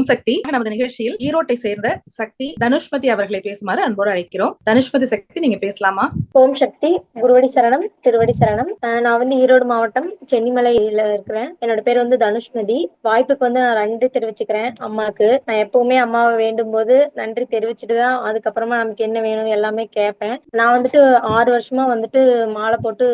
ஓம் சக்தி. நமது நிகழ்ச்சியில் ஈரோட்டை சேர்ந்த சக்தி தனுஷ்மதி அவர்களை பேசுமாறு அன்போடு அழைக்கிறோம். தனுஷ்மதி சக்தி நீங்க பேசலாமா? ஓம் சக்தி குருவடி சரணம் திருவடி சரணம். நான் வந்து ஈரோடு மாவட்டம் சென்னிமலையில இருக்கிறேன். என்னோட பேர் வந்து தனுஷ்மதி. வாய்ப்புக்கு வந்து நான் நன்றி தெரிவிச்சுக்கிறேன் அம்மாக்கு நான் எப்பவுமே அம்மாவை வேண்டும் போது நன்றி தெரிவிச்சுட்டு தான் அதுக்கப்புறமா நமக்கு என்ன வேணும் எல்லாமே கேட்பேன். நான் வந்துட்டு ஆறு வருஷமா வந்துட்டு மாலை போட்டு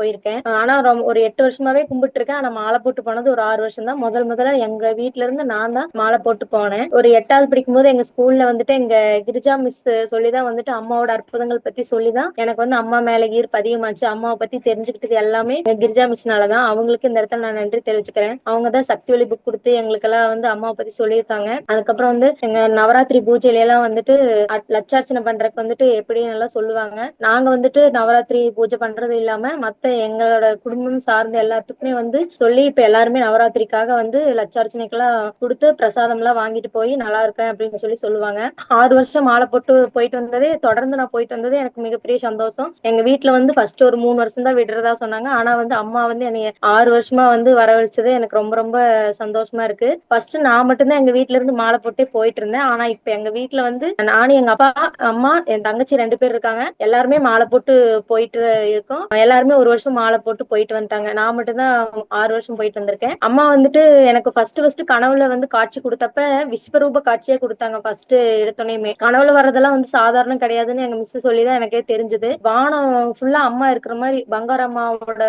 போயிருக்கேன். ஆனா ஒரு எட்டு வருஷமாவே கும்பிட்டு இருக்கேன் ஆனா மாலை போட்டு போனது ஒரு ஆறு வருஷம் தான் முதல் முதல்ல எங்க வீட்டுல இருந்து நான் தான் மாலை போட்டு போனேன். ஒரு எட்டாவது படிக்கும் போது எங்க ஸ்கூல்ல வந்துட்டு எங்க கிரிஜா மிஸ் சொல்லிதான் வந்துட்டு அம்மாவோட அற்புதங்கள் பத்தி சொல்லிதான். எனக்கு வந்து அம்மா மேல ஈர்ப்பு அதிகமாச்சு. அம்மாவை பத்தி தெரிஞ்சுக்கிட்டது எல்லாமே எங்க கிரிஜா மிஸ்னாலதான் அவங்களுக்கு இந்த இடத்துல நான் நன்றி தெரிவிச்சுக்கிறேன். அவங்க தான் சக்தி ஒளி புக் கொடுத்து எங்களுக்கெல்லாம் வந்து அம்மாவை பத்தி சொல்லியிருக்காங்க. அதுக்கப்புறம் வந்து எங்க நவராத்திரி பூஜையில எல்லாம் வந்துட்டு அட்- லட்சார்ச்சனை பண்றதுக்கு வந்துட்டு எப்படின்னு எல்லாம் சொல்லுவாங்க. நாங்க வந்துட்டு நவராத்திரி பூஜை பண்றது இல்லாம மத்த எங்களோட குடும்பம் சார்ந்த எல்லாத்துக்குமே வந்து சொல்லி இப்ப எல்லாருமே நவராத்திரிக்காக வந்து லட்சார்ச்சனைக்கெல்லாம் கொடுத்து பிரசாதம் எல்லாம் வாங்கிட்டு போய் நல்லா இருக்கேன் அப்படின்னு சொல்லி சொல்லுவாங்க. ஆறு வருஷம் மாலை போட்டு போயிட்டு வந்ததே தொடர்ந்து நான் போயிட்டு வந்ததே எனக்கு மிகப்பெரிய சந்தோஷம். எங்க வீட்டுல வந்து ஃபர்ஸ்ட் ஒரு மூணு வருஷம் தான் விடுறதா சொன்னாங்க. ஆனா வந்து அம்மா வந்து என்னைய ஆறு வருஷமா வந்து வரவழைச்சது எனக்கு ரொம்ப ரொம்ப சந்தோஷமா இருக்கு. ஃபர்ஸ்ட் நான் மட்டும்தான் எங்க வீட்டுல இருந்து மாலை போட்டே போயிட்டு இருந்தேன். ஆனா இப்ப எங்க வீட்டுல வந்து நானும் எங்க அப்பா அம்மா என் தங்கச்சி ரெண்டு பேர் இருக்காங்க. எல்லாருமே மாலை போட்டு போயிட்டு இருக்கோம். எல்லாருமே ஒரு வருஷம் மாலை போட்டு போயிட்டு வந்துட்டாங்க. நான் மட்டும்தான் ஆறு வருஷம் போயிட்டு வந்திருக்கேன். அம்மா வந்துட்டு எனக்கு ஃபர்ஸ்ட் ஃபர்ஸ்ட் கனவுல வந்து காட்சி கொடுத்தப்ப விஸ்வரூப காட்சியே கொடுத்தாங்க ஃபர்ஸ்ட் எடுத்தோனையுமே. கனவுல வர்றதெல்லாம் வந்து சாதாரணம் கிடையாதுன்னு எங்க மிஸ் சொல்லி தான் எனக்கே தெரிஞ்சது. வானம் ஃபுல்லா அம்மா இருக்கிற மாதிரி பங்கார அம்மாவோட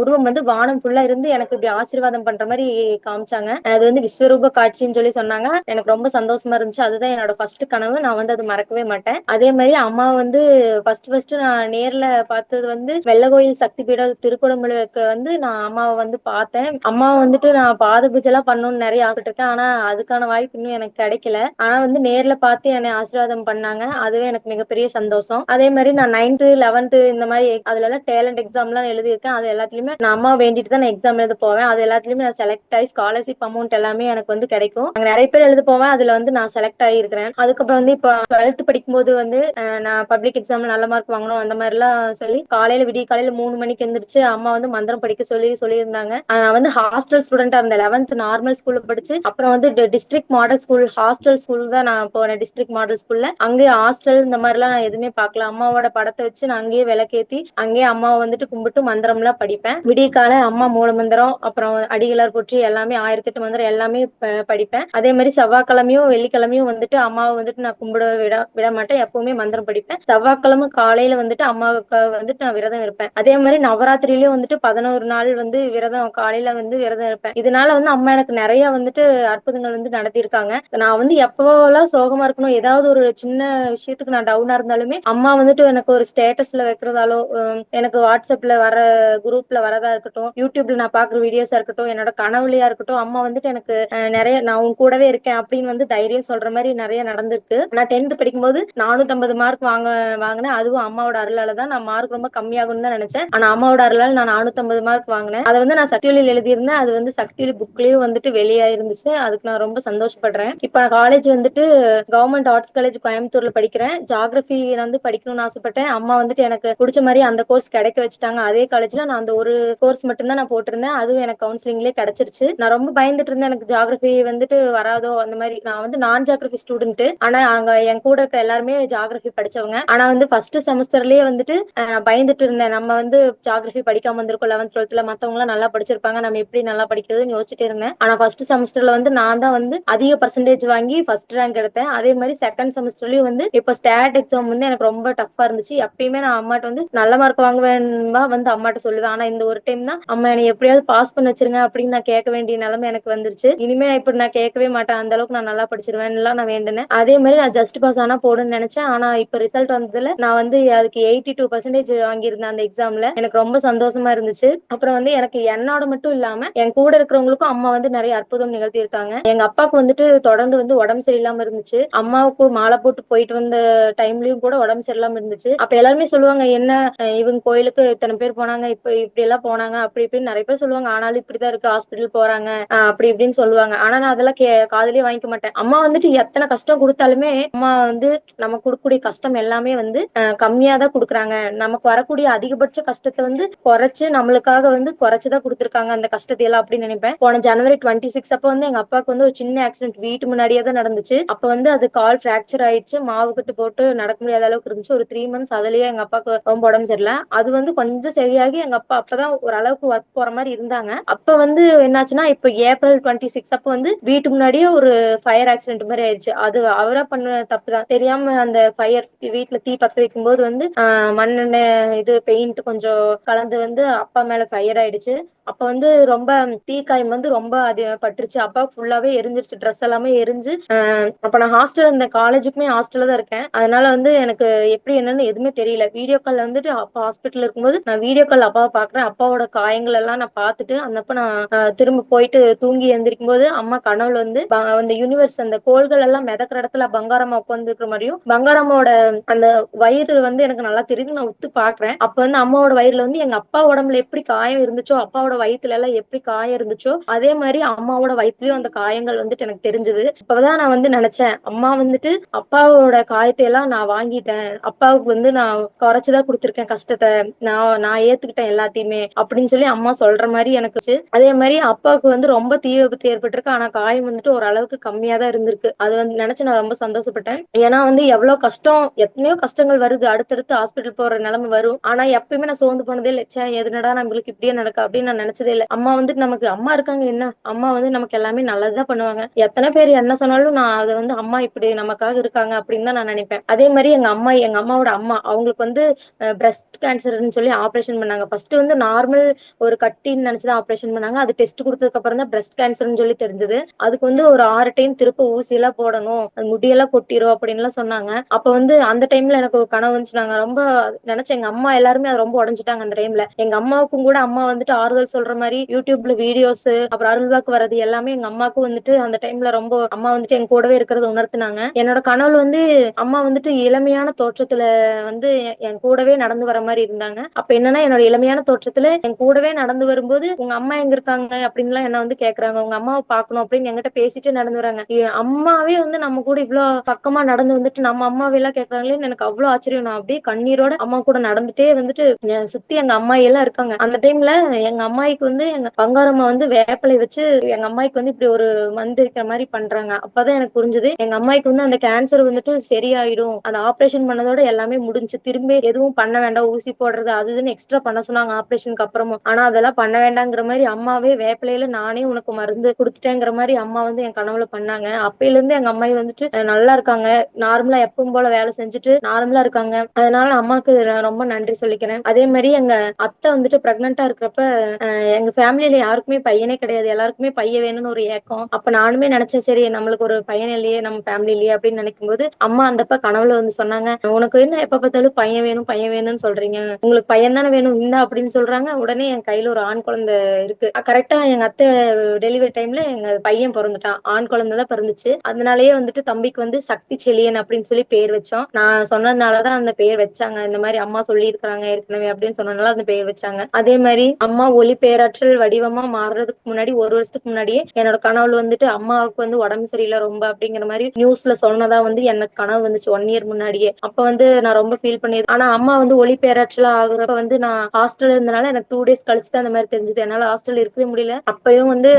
உருவம் வந்து வானம் ஃபுல்லா இருந்து எனக்கு இப்படி ஆசீர்வாதம் பண்ற மாதிரி காமிச்சாங்க. அது வந்து விஸ்வரூப காட்சின்னு சொல்லி சொன்னாங்க. எனக்கு ரொம்ப சந்தோஷமா இருந்துச்சு. அதுதான் என்னோட ஃபர்ஸ்ட் கனவு. நான் வந்து அது மறக்கவே மாட்டேன். அதே மாதிரி அம்மா வந்து ஃபர்ஸ்ட் ஃபர்ஸ்ட் நான் நேர்ல பார்த்தது வந்து வெள்ளகோயில் சக்தி பீடம் திருக்குடமுழுக்கு வந்து நான் அம்மாவை வந்து பார்த்தேன். அம்மா வந்துட்டு நான் பாத பூஜை எல்லாம் பண்ணணும்னு நிறைய ஆசைப்பட்டிருக்கேன். ஆனா அதுக்கான வாய்ப்பு இன்னும் எனக்கு கிடைக்கல. ஆனா வந்து நேர்ல பார்த்து என்னை ஆசீர்வாதம் பண்ணாங்க. அதுவே எனக்கு மிகப்பெரிய சந்தோஷம். அதே மாதிரி நான் நைன்த்து லெவன்த்து இந்த மாதிரி அதுல எல்லாம் டேலண்ட் எக்ஸாம் எல்லாம் எழுதியிருக்கேன். அது எல்லாத்துலயுமே நான் அம்மா வேண்டிட்டு தான் நான் எக்ஸாம் எழுத போவேன். அது எல்லாத்துலயுமே நான் செலக்ட் ஆகி ஸ்காலர்ஷிப் அமௌண்ட் எல்லாமே எனக்கு வந்து கிடைக்கும். அங்க நிறைய பேர் எழுத போவேன். அதுல வந்து நான் செலக்ட் ஆகியிருக்கிறேன். அதுக்கப்புறம் வந்து இப்போ டுவெல்த் படிக்கும்போது வந்து நான் பப்ளிக் எக்ஸாம்ல நல்ல மார்க் வாங்கணும் அந்த மாதிரி எல்லாம் சொல்லி காலையில விடிய காலையில மூணு மணிக்கு எந்திரிச்சு அம்மா வந்து மந்திரம் படிக்க சொல்லி சொல்லியிருந்தாங்க. நான் வந்து ஹாஸ்டல் ஸ்டூடெண்டா இருந்தேன். லெவன்த் நார்மல் ஸ்கூல்ல படிச்சு அப்புறம் வந்து district model school hostel school தான் நான் போனேன் டிஸ்ட்ரிக்ட் மாடல் ஸ்கூல்ல அங்கேயே ஹாஸ்டல் இந்த மாதிரி எல்லாம் நான் எதுவுமே பார்க்கல. அம்மாவோட படத்தை வச்சு நான் அங்கேயே விளக்கேத்தி அங்கேயே அம்மாவை வந்துட்டு கும்பிட்டு மந்திரம் எல்லாம் படிப்பேன். விடிய காலை அம்மா மூல மந்திரம் அப்புறம் அடிகளார் போற்றி எல்லாமே ஆயிரத்தெட்டு மந்திரம் எல்லாமே படிப்பேன். அதே மாதிரி செவ்வாய்க்கிழமையும் வெள்ளிக்கிழமையும் வந்துட்டு அம்மாவை வந்துட்டு நான் கும்பிட விட விட மாட்டேன். எப்பவுமே மந்திரம் படிப்பேன். செவ்வாய்க்கிழமை காலையில வந்துட்டு அம்மாவுக்கு வந்துட்டு நான் விரதம் இருப்பேன். அதே மாதிரி நவராத்திரிலயும் வந்துட்டு பதினோரு நாள் வந்து விரதம் காலையில வந்து விரதம் இருப்பேன். இதனால வந்து அம்மா எனக்கு நிறைய வந்துட்டு அற்புதங்கள் வந்து நடத்தியிருக்காங்க. நான் வந்து எப்போலாம் சோகமா இருக்கணும் ஏதாவது ஒரு சின்ன விஷயத்துக்கு நான் டவுனா இருந்தாலுமே அம்மா வந்துட்டு எனக்கு ஒரு ஸ்டேட்டஸ்ல வைக்கிறதாலோ எனக்கு வாட்ஸ்அப்ல வர குரூப்ல வரதா இருக்கட்டும் யூடியூப்ல நான் பாக்குற வீடியோஸா இருக்கட்டும் என்னோட கனவுலையா இருக்கட்டும் அம்மா வந்துட்டு எனக்கு நிறைய நான் உன் கூடவே இருக்கேன் அப்படின்னு வந்து தைரியம் சொல்ற மாதிரி நிறைய நடந்திருக்கு. நான் டென்த் படிக்கும்போது நானூத்தி மார்க் வாங்க வாங்கினேன். அதுவும் அம்மாவோட அருளால தான் நான் மார்க் ரொம்ப கம்மியாகும்னு தான் நினைச்சேன். ஆனா அம்மாவோட அருளால நான் நானூத்தி மார்க் வாங்கினேன். அதை வந்து நான் சக்தியொலியில் எழுதியிருந்தேன். அது வந்து சக்தியொலி புக்லயும் வந்துட்டு வெளியாயிருந்துச்சு. அதுக்கு நான் ரொம்ப சந்தோஷப்படுறேன். இப்ப நான் காலேஜ் வந்துட்டு கவர்மெண்ட் ஆர்ட்ஸ் காலேஜ் கோயம்புத்தூர்ல படிக்கிறேன். ஜாகிரபி வந்து படிக்கணும்னு ஆசைப்பட்டேன். அம்மா வந்துட்டு எனக்கு பிடிச்ச மாதிரி அந்த கோர்ஸ் கிடைக்க வச்சுட்டாங்க. அதே காலேஜ்ல நான் அந்த ஒரு கோர்ஸ் மட்டும்தான் நான் போட்டிருந்தேன். அதுவும் எனக்கு கவுன்சிலிங்லேயே கிடைச்சிருச்சு. நான் ரொம்ப பயந்துட்டு இருந்தேன். எனக்கு ஜாகிரபி வந்துட்டு வராதோ அந்த மாதிரி. நான் வந்து நான் ஜாகிரபி ஸ்டூடெண்ட் ஆனா அங்க என் கூட இருக்க எல்லாருமே ஜாகிரபி படிச்சவங்க. ஆனா வந்து ஃபர்ஸ்ட் செமஸ்டர்லயே வந்துட்டு பயந்துட்டு இருந்தேன். நம்ம வந்து ஜாகிரபி படிக்காம வந்திருக்கோம் லெவன்த் டுவெல்த்ல மத்தவங்க எல்லாம் நல்லா படிச்சிருப்பாங்க. நம்ம எப்படி நல்லா படிக்கிறதுன்னு யோசிச்சுட்டே இருந்தேன். ஆனா ஃபர்ஸ்ட் செமஸ்டர்ல வந்து நான் தான் வந்து அதிக பர்சன்டேஜ் வாங்கி ஃபர்ஸ்ட் ரேங்க் எடுத்தேன். அதே மாதிரி செகண்ட் செமஸ்டர்லயும் வந்து இப்போ ஸ்டாட் எக்ஸாம் வந்து எனக்கு ரொம்ப டஃப்பா இருந்துச்சு. எப்பயுமே நான் அம்மாட்ட வந்து நல்ல மார்க் வாங்குவேன்பா வந்து அம்மாட்ட சொல்லுவேன். ஆனா இந்த ஒரு டைம் தான் அம்மா என்னை எப்படியாவது பாஸ் பண்ண வச்சிருங்க அப்படின்னு நான் கேட்க வேண்டிய நிலைமை எனக்கு வந்துருச்சு. இனிமே இப்படி நான் கேட்கவே மாட்டேன். அந்த அளவுக்கு நான் நல்லா படிச்சிருவேன்லாம் நான் வேண்டினேன். அதே மாதிரி நான் ஜஸ்ட் பாஸ் ஆனா போடுன்னு நினைச்சேன். ஆனா இப்ப ரிசல்ட் வந்ததுல நான் வந்து அதுக்கு எயிட்டி டூ பர்சன்டேஜ் வாங்கியிருந்தேன் அந்த எக்ஸாம்ல எனக்கு ரொம்ப சந்தோஷமா இருந்துச்சு. அப்புறம் வந்து எனக்கு என்னோட மட்டும் இல்லாம என் கூட இருக்கிறவங்களுக்கும் அம்மா வந்து நிறைய அற்புதம் நிகழ்த்தி இருக்காங்க எங்க அப்பாவுக்கு வந்துட்டு தொடர்ந்து வந்து உடம்பு சரியில்லாம இருந்துச்சு. அம்மாவுக்கு மாலை போட்டு போயிட்டு வந்த டைம்லயும் கூட உடம்பு சரியில்லாம இருந்துச்சு. அப்ப எல்லாருமே சொல்லுவாங்க என்ன இவங்க கோயிலுக்கு இத்தனை பேர் போனாங்க இப்ப இப்படி எல்லாம் போனாங்க அப்படி இப்படின்னு நிறைய பேர் சொல்லுவாங்க. ஆனாலும் இப்படிதான் இருக்கு ஹாஸ்பிட்டல் போறாங்க அப்படி இப்படின்னு சொல்லுவாங்க. ஆனா நான் அதெல்லாம் கே காதுலயே வாங்கிக்க மாட்டேன். அம்மா வந்துட்டு எத்தனை கஷ்டம் கொடுத்தாலுமே அம்மா வந்து நம்ம கொடுக்கக்கூடிய கஷ்டம் எல்லாமே வந்து கம்மியா தான் கொடுக்குறாங்க. நமக்கு வரக்கூடிய அதிகபட்ச கஷ்டத்தை வந்து குறைச்சு நம்மளுக்காக வந்து குறைச்சுதான் கொடுத்துருக்காங்க அந்த கஷ்டத்தை எல்லாம் அப்படின்னு நினைப்பேன். போன ஜனவரி டுவெண்ட்டி சிக்ஸ் அப்போ வந்து எங்க அப்பாவுக்கு வந்து ஒரு சின்ன சின்ன ஆக்சிடென்ட் வீட்டு முன்னாடியே தான் நடந்துச்சு. அப்ப வந்து அது கால் ஃபிராக்சர் ஆயிடுச்சு. மாவு கட்டு போட்டு நடக்க முடியாத அளவுக்கு இருந்துச்சு. ஒரு த்ரீ மந்த்ஸ் அதுலயே எங்க அப்பாவுக்கு ரொம்ப உடம்பு சரியில்லை. அது வந்து கொஞ்சம் சரியாகி எங்க அப்பா அப்பதான் ஓரளவுக்கு ஒர்க் போற மாதிரி இருந்தாங்க. அப்ப வந்து என்னாச்சுன்னா இப்ப ஏப்ரல் டுவெண்ட்டி சிக்ஸ் அப்ப வந்து வீட்டு முன்னாடியே ஒரு ஃபயர் ஆக்சிடென்ட் மாதிரி ஆயிடுச்சு. அது அவரா பண்ண தப்பு தான். தெரியாம அந்த ஃபயர் வீட்டுல தீ பத்த வைக்கும் போது வந்து மண்ணெண்ணெய் இது பெயிண்ட் கொஞ்சம் கலந்து வந்து அப்பா மேல ஃபயர் ஆயிடுச்சு. அப்ப வந்து ரொம்ப தீக்காயம் வந்து ரொம்ப அது பட்டுருச்சு அப்பா ஃபுல்லாவே எரிஞ்சிருச்சு. ட்ரெஸ் எல்லாமே எரிஞ்சு அப்ப நான் ஹாஸ்டல் இந்த காலேஜுக்குமே ஹாஸ்டல்ல தான் இருக்கேன். அதனால வந்து எனக்கு எப்படி என்னன்னு எதுவுமே தெரியல. வீடியோ கால் வந்துட்டு அப்பா ஹாஸ்பிட்டல் இருக்கும்போது நான் வீடியோ கால் அப்பாவை பாக்குறேன் அப்பாவோட காயங்கள் எல்லாம் நான் பார்த்துட்டு அந்தப்ப நான் திரும்ப போயிட்டு தூங்கி எந்திரிக்கும் போது அம்மா கனவுல வந்து அந்த யூனிவர்ஸ் அந்த கோள்கள் எல்லாம் மிதக்கிற இடத்துல பங்காரம்மா உட்காந்துருக்கிற மாதிரியும் பங்காரம்மாவோட அந்த வயிறு வந்து எனக்கு நல்லா தெரியுது. நான் உத்து பாக்குறேன் அப்ப வந்து அம்மாவோட வயிறுல வந்து எங்க அப்பா உடம்புல எப்படி காயம் இருந்துச்சோ அப்பாவோட வயிற்றுல எல்லாம் எப்படி காயம் இருந்துச்சோ அதே மாதிரி அம்மாவோட வயிற்றுலயும் அந்த காயங்கள் வந்துட்டு எனக்கு தெரிஞ்சது. இப்பதான் நான் வந்து நினைச்சேன். அம்மா வந்துட்டு அப்பாவோட காயத்தை எல்லாம் நான் வாங்கிட்டேன். அப்பாவுக்கு வந்து நான் குறைச்சுதான் கொடுத்துருக்கேன் கஷ்டத்தை. நான் நான் ஏத்துக்கிட்டேன் எல்லாத்தையுமே அப்படின்னு சொல்லி அம்மா சொல்ற மாதிரி எனக்கு அதே மாதிரி அப்பாவுக்கு வந்து ரொம்ப தீ விபத்து ஏற்பட்டிருக்கு. ஆனா காயம் வந்துட்டு ஓரளவுக்கு கம்மியா தான் இருந்திருக்கு. அது வந்து நினைச்சு நான் ரொம்ப சந்தோஷப்பட்டேன். ஏன்னா வந்து எவ்வளவு கஷ்டம் எத்தனையோ கஷ்டங்கள் வருது. அடுத்தடுத்து ஹாஸ்பிட்டல் போற நிலைமை வரும். ஆனா எப்பயுமே நான் சோர்ந்து போனதே இல்லை. எதுனடா நம்மளுக்கு இப்படியே நடக்கும் அப்படின்னு நான் நினைச்சதே இல்லை. அம்மா வந்துட்டு நமக்கு அம்மா இருக்காங்க என்ன? அம்மா வந்து நமக்கு எல்லாமே நல்லதுதான் பண்ணுவாங்க. எத்தனை பேர் என்ன சொன்னாலும் நான் அதை வந்து அம்மா இப்படி நமக்காக இருக்காங்க அப்படின்னு தான் நான் நினைப்பேன். அதே மாதிரி எங்க அம்மா எங்க அம்மாவோட அம்மா அவங்களுக்கு வந்து பிரஸ்ட் கேன்சர்னு சொல்லி ஆப்ரேஷன் பண்ணாங்க. ஃபர்ஸ்ட் வந்து நார்மல் ஒரு கட்டின்னு நினைச்சுதான் ஆபரேஷன் பண்ணாங்க. அது டெஸ்ட் கொடுத்ததுக்கு அப்புறம் தான் பிரஸ்ட் கேன்சர்னு சொல்லி தெரிஞ்சது. அதுக்கு வந்து ஒரு ஆறு டைம் திருப்ப ஊசி எல்லாம் போடணும். அது முடியெல்லாம் கொட்டிரும் அப்படின்லாம் சொன்னாங்க. அப்ப வந்து அந்த டைம்ல எனக்கு ஒரு கனவு வந்துச்சு. நாங்க ரொம்ப நினைச்சேன். எங்க அம்மா எல்லாருமே அது ரொம்ப உடஞ்சிட்டாங்க அந்த டைம்ல எங்க அம்மாவுக்கும் கூட அம்மா வந்துட்டு ஆறுதல் சொல்ற மாதிரி யூடியூப்ல வீடியோஸ் அப்புறம் அருள்வாக்கு வர்றது எல்லாமே எங்க அம்மாவுக்கு வந்துட்டு அந்த டைம்ல ரொம்ப அம்மா வந்துட்டு எங்க கூடவே இருக்கிறத உணர்த்தினாங்க. என்னோட கனவுல வந்து அம்மா வந்துட்டு இளமையான தோற்றத்துல வந்து என் கூடவே நடந்து வர மாதிரி இருந்தாங்க. அப்ப என்னன்னா என்னோட இளமையான தோற்றத்துல என் கூடவே நடந்து வரும்போது உங்க அம்மா எங்க இருக்காங்க அப்படின்லாம் என்ன வந்து கேக்குறாங்க. உங்க அம்மாவை பார்க்கணும் அப்படின்னு என்கிட்ட பேசிட்டு நடந்து வராங்க. என் அம்மாவே வந்து நம்ம கூட இவ்வளவு பக்கமா நடந்து வந்துட்டு நம்ம அம்மாவை எல்லாம் கேக்குறாங்களேன்னு எனக்கு அவ்வளவு ஆச்சரியம். நான் அப்படியே கண்ணீரோட அம்மா கூட நடந்துட்டே வந்துட்டு சுத்தி எங்க அம்மா எல்லாம் இருக்காங்க. அந்த டைம்ல எங்க அம்மா அம்மாய்க்கு வந்து எங்க பங்காரம்மா வந்து வேப்பிலை வச்சு எங்க அம்மாய்க்கு வந்து இப்படி ஒரு மந்து இருக்கிற மாதிரி பண்றாங்க. அப்பதான் எனக்கு புரிஞ்சது. எங்க அம்மாய்க்கு வந்து அந்த கேன்சர் வந்துட்டு சரியாயிடும். அந்த ஆபரேஷன் பண்ணதோட எல்லாமே முடிஞ்சு திரும்பி எதுவும் பண்ண வேண்டாம். ஊசி போடுறது அது இதுன்னு எக்ஸ்ட்ரா பண்ண சொன்னாங்க ஆபரேஷனுக்கு அப்புறமும். ஆனா அதெல்லாம் பண்ண வேண்டாங்கிற மாதிரி அம்மாவே வேப்பிலையில நானே உனக்கு மருந்து கொடுத்துட்டேங்கிற மாதிரி அம்மா வந்து என் கனவுல பண்ணாங்க. அப்பையில இருந்து எங்க அம்மாயி வந்துட்டு நல்லா இருக்காங்க. நார்மலா எப்பவும் போல வேலை செஞ்சுட்டு நார்மலா இருக்காங்க. அதனால அம்மாக்கு நான் ரொம்ப நன்றி சொல்லிக்கிறேன். அதே மாதிரி எங்க அத்தை வந்துட்டு பிரெக்னெண்டா இருக்கிறப்ப எங்க ஃபேமிலியில யாருக்குமே பையனே கிடையாது. எல்லாருக்குமே பையன் வேணும்னு ஒரு ஏக்கம். அப்ப நானுமே நினைச்சேன் சரி நம்மளுக்கு ஒரு பையன் இல்லையே நம்ம ஃபேமிலி இல்லையே அப்படின்னு நினைக்கும் போது அம்மா அந்தப்ப கனவுல வந்து சொன்னாங்க உனக்கு என்ன எப்ப பார்த்தாலும் பையன் வேணும் பையன் வேணும்னு சொல்றீங்க. உங்களுக்கு பையன் தானே வேணும் இந்தா அப்படின்னு சொல்றாங்க. உடனே என் கையில ஒரு ஆண் குழந்தை இருக்கு. கரெக்டா எங்க அத்தை டெலிவரி டைம்ல எங்க பையன் பிறந்துட்டான். ஆண் குழந்தை தான் பிறந்துச்சு. அதனாலயே வந்துட்டு தம்பிக்கு வந்து சக்தி செலியன் அப்படின்னு சொல்லி பேர் வச்சோம். நான் சொன்னதுனாலதான் அந்த பேர் வச்சாங்க. இந்த மாதிரி அம்மா சொல்லி இருக்கிறாங்க ஏற்கனவே அப்படின்னு சொன்னதுனால அந்த பேர் வச்சாங்க. அதே மாதிரி அம்மா ஒளி பேராற்றல் வடிவமா மாறுறதுக்கு முன்னாடி ஒரு வருஷத்துக்கு முன்னாடியே என்னோட கனவுல வந்துட்டு அம்மாவுக்கு வந்து உடம்பு சரியில்லை ரொம்ப அப்படிங்கிற மாதிரி நியூஸ்ல சொன்னதா வந்து எனக்கு கனவு வந்துச்சு ஒன் இயர் முன்னாடியே. அப்ப வந்து நான் ரொம்ப ஃபீல் பண்ணியது ஆனா அம்மா வந்து ஒளி பேராற்றலா ஆகுறப்ப வந்து நான் ஹாஸ்டல் இருந்தனால எனக்கு டூ டேஸ் கழிச்சு தான் அந்த மாதிரி தெரிஞ்சது. என்னால ஹாஸ்டல் இருக்கவே முடியல. அப்பயும் வந்து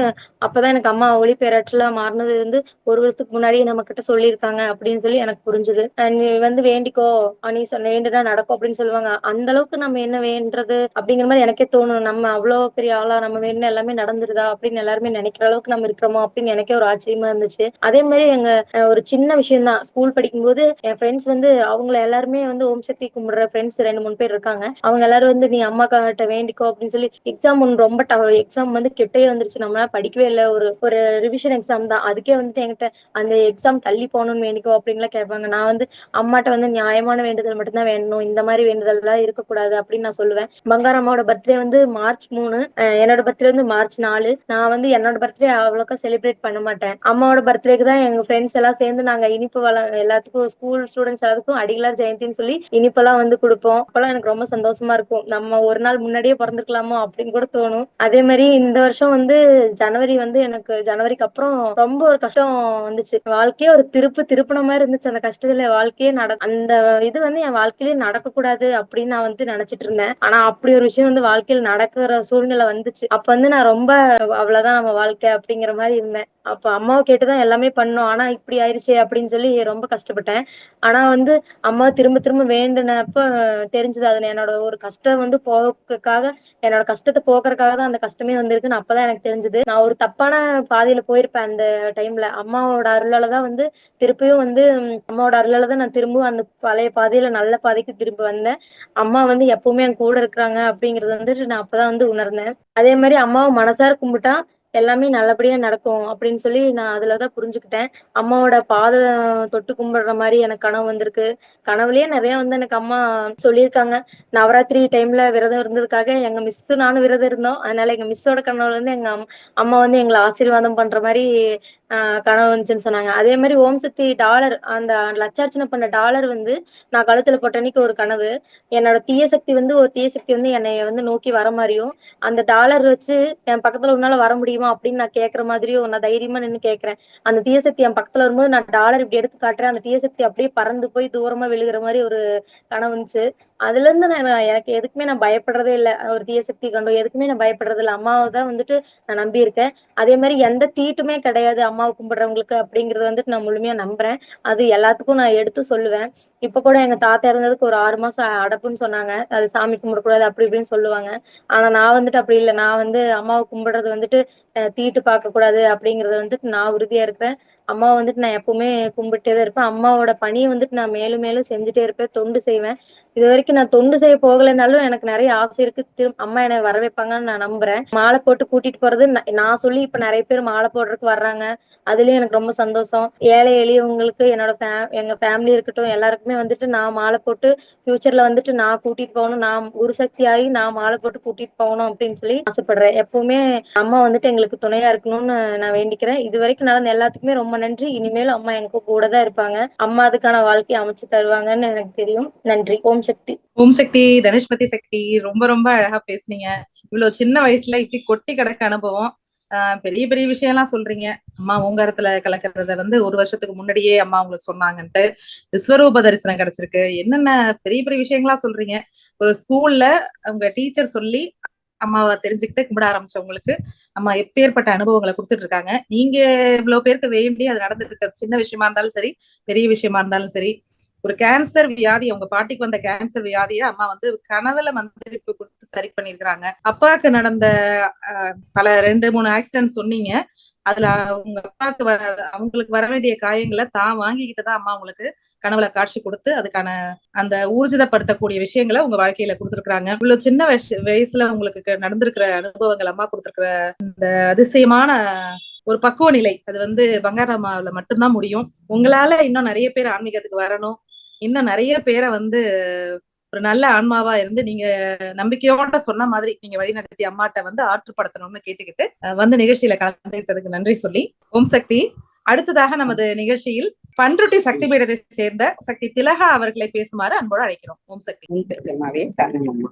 அப்பதான் எனக்கு அம்மா ஒளி பேராற்றலா மாறினது வந்து ஒரு வருஷத்துக்கு முன்னாடியே நம்ம கிட்ட சொல்லியிருக்காங்க அப்படின்னு சொல்லி எனக்கு புரிஞ்சுது. நீ வந்து வேண்டிக்கோ நீ சொன்ன வேண்டுனா நடக்கும் அப்படின்னு சொல்லுவாங்க. அந்த அளவுக்கு நம்ம என்ன வேண்டது அப்படிங்கிற மாதிரி எனக்கே தோணும். நம்ம அவ்வளோ பெரிய ஆளா நம்ம வேணும் எல்லாமே நடந்துருதா அப்படின்னு எல்லாருமே நினைக்கிற அளவுக்கு நம்ம இருக்கிறோமா அப்படின்னு எனக்கே ஒரு ஆச்சரியமா இருந்துச்சு. அதே மாதிரி எங்க ஒரு சின்ன விஷயம் தான் ஸ்கூல் படிக்கும்போது என் ஃப்ரெண்ட்ஸ் வந்து அவங்கள எல்லாருமே வந்து ஓம் சக்தி கும்பிடுற ஃப்ரெண்ட்ஸ் ரெண்டு மூணு பேர் இருக்காங்க. அவங்க எல்லாரும் வந்து நீ அம்மா கிட்ட வேண்டிக்கோ அப்படின்னு சொல்லி எக்ஸாம் ஒன்று ரொம்ப எக்ஸாம் வந்து கிட்டே வந்துருச்சு. நம்மளால படிக்கவே இல்லை. ஒரு ஒரு ரிவிஷன் எக்ஸாம் தான். அதுக்கே வந்துட்டு என்கிட்ட அந்த எக்ஸாம் தள்ளி போகணும்னு வேண்டிக்கோ அப்படின்லாம் கேட்பாங்க. நான் வந்து அம்மாட்ட வந்து நியாயமான வேண்டுதல் மட்டும்தான் வேணும். இந்த மாதிரி வேண்டுதல் எல்லாம் இருக்கக்கூடாது அப்படின்னு நான் சொல்லுவேன். பங்காரம்மாவோட பர்த்டே வந்து மார்ச் மூணு. என்னோட பர்த்டே வந்து மார்ச் நாலு. நான் வந்து என்னோட பர்த்டே அவ்வளோக்கா செலிப்ரேட் பண்ண மாட்டேன். அம்மாவோட பர்த்டேக்கு தான் எங்க ஃப்ரெண்ட்ஸ் எல்லாம் சேர்ந்து நாங்க இனிப்பு வள எல்லாத்துக்கும் ஸ்கூல் ஸ்டூடெண்ட்ஸ் எல்லாத்துக்கும் அடிகளார் ஜெயந்தின்னு சொல்லி இனிப்பெல்லாம் வந்து கொடுப்போம். அப்பெல்லாம் எனக்கு ரொம்ப சந்தோஷமா இருக்கும். நம்ம ஒரு நாள் முன்னாடியே பிறந்திருக்கலாமோ அப்படின்னு கூட தோணும். அதே மாதிரி இந்த வருஷம் வந்து ஜனவரி வந்து எனக்கு ஜனவரிக்கு அப்புறம் ரொம்ப ஒரு கஷ்டம் வந்துச்சு. வாழ்க்கையே ஒரு திருப்பு திருப்பின மாதிரி இருந்துச்சு. அந்த கஷ்டத்துல வாழ்க்கையே நட அந்த இது வந்து என் வாழ்க்கையிலே நடக்கக்கூடாது அப்படின்னு நான் வந்து நினைச்சிட்டு இருந்தேன். ஆனா அப்படி ஒரு விஷயம் வந்து வாழ்க்கையில் நடக்கிற சூழ்நிலை வந்துச்சு. அப்ப வந்து நான் ரொம்ப அவ்வளவுதான் நம்ம வாழ்க்கை அப்படிங்கிற மாதிரி இருந்தேன். அப்ப அம்மாவை கேட்டுதான் எல்லாமே பண்ணோம். ஆனா இப்படி ஆயிடுச்சு அப்படின்னு சொல்லி ரொம்ப கஷ்டப்பட்டேன். ஆனா வந்து அம்மா திரும்ப திரும்ப வேண்டினப்ப தெரிஞ்சது அது என்னோட ஒரு கஷ்டம் வந்து போக்குக்காக என்னோட கஷ்டத்தை போக்குறதுக்காக தான் அந்த கஷ்டமே வந்திருக்குன்னு அப்பதான் எனக்கு தெரிஞ்சது. நான் ஒரு தப்பான பாதையில போயிருப்பேன் அந்த டைம்ல அம்மாவோட அருளால தான் வந்து திருப்பியும் வந்து அம்மாவோட அருளால தான் நான் திரும்பவும் அந்த பழைய பாதையில நல்ல பாதைக்கு திரும்பி வந்தேன். அம்மா வந்து எப்பவுமே என் கூட இருக்கிறாங்க அப்படிங்கறது வந்துட்டு நான் அப்பதான் வந்து உணர்ந்தேன். அதே மாதிரி அம்மாவை மனசார கும்பிட்டா எல்லாமே நல்லபடியா நடக்கும் அப்படின்னு சொல்லி நான் அதுலதான் புரிஞ்சுக்கிட்டேன். அம்மாவோட பாத தொட்டு கும்பிடுற மாதிரி எனக்கு கனவு வந்திருக்கு. கனவுலயே நிறைய வந்து எனக்கு அம்மா சொல்லியிருக்காங்க. நவராத்திரி டைம்ல விரதம் இருந்ததுக்காக எங்க மிஸ் நானும் விரதம் இருந்தோம். அதனால எங்க மிஸ்ஸோட கனவுல வந்து எங்க அம்- அம்மா வந்து எங்களை ஆசீர்வாதம் பண்ற மாதிரி ஆஹ் கனவு வந்துச்சுன்னு சொன்னாங்க. அதே மாதிரி ஓம் சக்தி டாலர் அந்த லட்சார்ச்சனை பண்ண டாலர் வந்து நான் கழுத்துல போட்ட அன்னைக்கு ஒரு கனவு. என்னோட தீய சக்தி வந்து ஒரு தீய சக்தி வந்து என்னை வந்து நோக்கி வர மாதிரியும் அந்த டாலர் வச்சு என் பக்கத்துல உன்னால வர முடியும் அப்படின்னு நான் கேட்கற மாதிரியோ நான் தைரியமா நின்னு கேட்கறேன் அந்த தீயசக்தி என் பக்கத்துல வரும்போது நான் டாலர் இப்படி எடுத்து காட்டுறேன். அந்த தீயசக்தி அப்படியே பறந்து போய் தூரமா விழுகிற மாதிரி ஒரு கனவு வந்துச்சு. அதுல இருந்து நான் எனக்கு எதுக்குமே நான் பயப்படுறதே இல்லை. ஒரு தீய சக்தி கண்டோ எதுக்குமே நான் பயப்படுறது இல்லை. அம்மாவை தான் வந்துட்டு நான் நம்பி இருக்கேன் அதே மாதிரி எந்த தீட்டுமே கிடையாது அம்மாவை கும்பிடுறவங்களுக்கு அப்படிங்கறது வந்துட்டு நான் முழுமையா நம்புறேன். அது எல்லாத்துக்கும் நான் எடுத்து சொல்லுவேன். இப்ப கூட எங்க தாத்தா இருந்ததுக்கு ஒரு ஆறு மாசம் அடப்புன்னு சொன்னாங்க. அது சாமி கும்பிடக்கூடாது அப்படி இப்படின்னு சொல்லுவாங்க. ஆனா நான் வந்துட்டு அப்படி இல்லை. நான் வந்து அம்மாவை கும்பிடுறது வந்துட்டு அஹ், தீட்டு பார்க்க கூடாது அப்படிங்கறது வந்துட்டு நான் உறுதியா இருக்கிறேன். அம்மாவை வந்துட்டு நான் எப்பவுமே கும்பிட்டே தான் இருப்பேன். அம்மாவோட பணியை வந்துட்டு நான் மேலும் மேலும் செஞ்சுட்டே இருப்பேன் தொண்டு செய்வேன். இது வரைக்கும் நான் தொண்டு செய்ய போகலைனாலும் எனக்கு நிறைய ஆசை இருக்கு. திரும்ப அம்மா என்னை வர வைப்பாங்கன்னு நான் நம்புறேன். மாலை போட்டு கூட்டிட்டு போறது நான் சொல்லி இப்ப நிறைய பேர் மாலை போடுறதுக்கு வர்றாங்க. அதுலயும் எனக்கு ரொம்ப சந்தோஷம். ஏழை எளியவங்களுக்கு என்னோட ஃபே- எங்க ஃபேமிலி இருக்கட்டும் எல்லாருக்குமே வந்துட்டு நான் மாலை போட்டு ஃபியூச்சர்ல வந்துட்டு நான் கூட்டிட்டு போகணும். நான் ஒரு சக்தி ஆகி நான் மாலை போட்டு கூட்டிட்டு போகணும் அப்படின்னு சொல்லி ஆசைப்படுறேன். எப்பவுமே அம்மா வந்துட்டு எங்களுக்கு துணையா இருக்கணும்னு நான் வேண்டிக்கிறேன். இது வரைக்கும் நடந்த எல்லாத்துக்குமே ரொம்ப நன்றி. இனிமேலும் அம்மா எனக்கு கூட தான் இருப்பாங்க. அம்மா அதுக்கான வாழ்க்கையை அமைச்சு தருவாங்கன்னு எனக்கு தெரியும். நன்றி. ஓம் சக்தி. ஓம் சக்தி தனுஷ்மதி சக்தி ரொம்ப ரொம்ப அழகா பேசுனீங்க. இவ்வளவு சின்ன வயசுல இப்படி கொட்டி கிடக்க அனுபவம். ஆஹ் பெரிய பெரிய விஷயம் எல்லாம் சொல்றீங்க. அம்மா ஓங்காரத்துல கலக்கறத வந்து ஒரு வருஷத்துக்கு முன்னாடியே அம்மா உங்களுக்கு சொன்னாங்கன்ட்டு. விஸ்வரூப தரிசனம் கிடைச்சிருக்கு. என்னென்ன பெரிய பெரிய விஷயங்களா சொல்றீங்க. ஒரு ஸ்கூல்ல உங்க டீச்சர் சொல்லி அம்மாவை தெரிஞ்சுக்கிட்டு கும்பிட ஆரம்பிச்சவங்களுக்கு அம்மா எப்பேற்பட்ட அனுபவங்களை கொடுத்துட்டு இருக்காங்க. நீங்க இவ்வளவு பேருக்கு வேண்டி அது நடந்துட்டு இருக்க சின்ன விஷயமா இருந்தாலும் சரி பெரிய விஷயமா இருந்தாலும் சரி ஒரு கேன்சர் வியாதி அவங்க பாட்டிக்கு வந்த கேன்சர் வியாதியை அம்மா வந்து கனவுல மந்திரிப்பு கொடுத்து சரி பண்ணிருக்கிறாங்க அப்பாவுக்கு நடந்த பல ரெண்டு மூணு ஆக்சிடென்ட் சொன்னீங்க. அதுல அவங்க அப்பாவுக்கு அவங்களுக்கு வர வேண்டிய காயங்களை தான் வாங்கிக்கிட்டுதான் அம்மா உங்களுக்கு கனவுல காட்சி கொடுத்து அதுக்கான அந்த ஊர்ஜிதப்படுத்தக்கூடிய விஷயங்களை உங்க வாழ்க்கையில கொடுத்துருக்காங்க இவ்வளவு சின்ன வயசு வயசுல உங்களுக்கு நடந்திருக்கிற அனுபவங்கள் அம்மா கொடுத்துருக்கிற இந்த அதிசயமான ஒரு பக்குவ நிலை அது வந்து பங்காரம்மாவில மட்டும்தான் முடியும். உங்களால இன்னும் நிறைய பேர் ஆன்மீகத்துக்கு வரணும். இன்னும் நிறைய பேரை வந்து ஒரு நல்ல ஆன்மாவா இருந்து நீங்க நம்பிக்கையோட சொன்ன மாதிரி நீங்க வழிநடத்தி அம்மாட்ட வந்து ஆற்றுப்படுத்தணும்னு கேட்டுக்கிட்டு வந்து நிகழ்ச்சியில கலந்துக்கிட்டதுக்கு நன்றி சொல்லி. ஓம் சக்தி. அடுத்ததாக நமது நிகழ்ச்சியில் பன்ருட்டி சக்தி பீடத்தை சேர்ந்த சக்தி திலகா அவர்களை பேசுமாறு அன்போடு அழைக்கிறோம். ஓம் சக்தி. அம்மா.